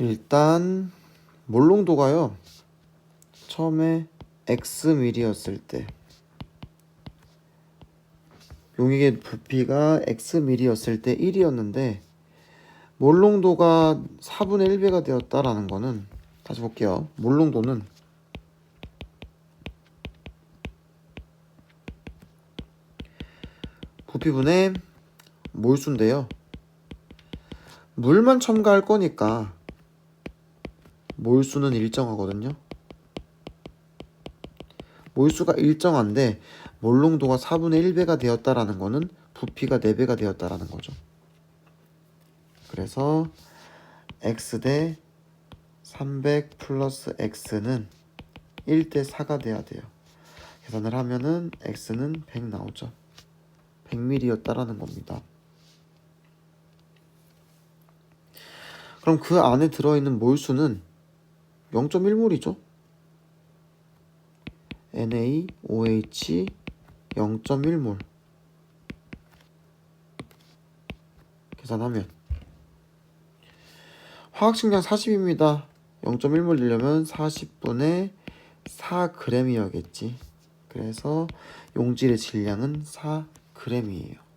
일단 몰롱도가요. 처음에 x밀이었을 때 용액의 부피가 x밀이었을 때 1이었는데 몰롱도가 4분의 1배가 되었다라는 거는 다시 볼게요. 몰롱도는 부피분의 몰수인데요. 물만 첨가할 거니까 몰수는 일정하거든요. 몰수가 일정한데 몰롱도가 4분의 1배가 되었다라는 거는 부피가 4배가 되었다라는 거죠. 그래서 x 대 300 플러스 x는 1 대 4가 돼야 돼요. 계산을 하면은 x는 100 나오죠. 100ml였다라는 겁니다. 그럼 그 안에 들어있는 몰수는 0.1몰이죠. NaOH 0.1몰 계산하면 화학식량 40입니다. 0.1몰 내려면 40분의 4g이어겠지. 그래서 용질의 질량은 4g이에요.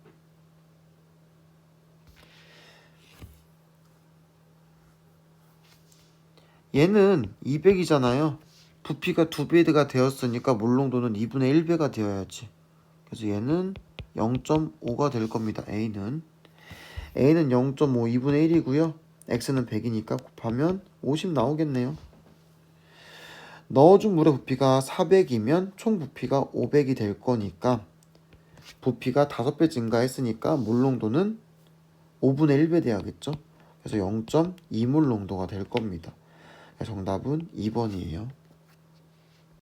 얘는 200이잖아요. 부피가 2배가 되었으니까 몰롱도는 2분의 1배가 되어야지. 그래서 얘는 0.5가 될 겁니다. A는 A는 0.5 2분의 1이고요. X는 100이니까 곱하면 50 나오겠네요. 넣어준 물의 부피가 400이면 총 부피가 500이 될 거니까 부피가 5배 증가했으니까 물농도는 5분의 1배 돼야겠죠. 그래서 0.2몰 농도가 될 겁니다. 정답은 2번이에요.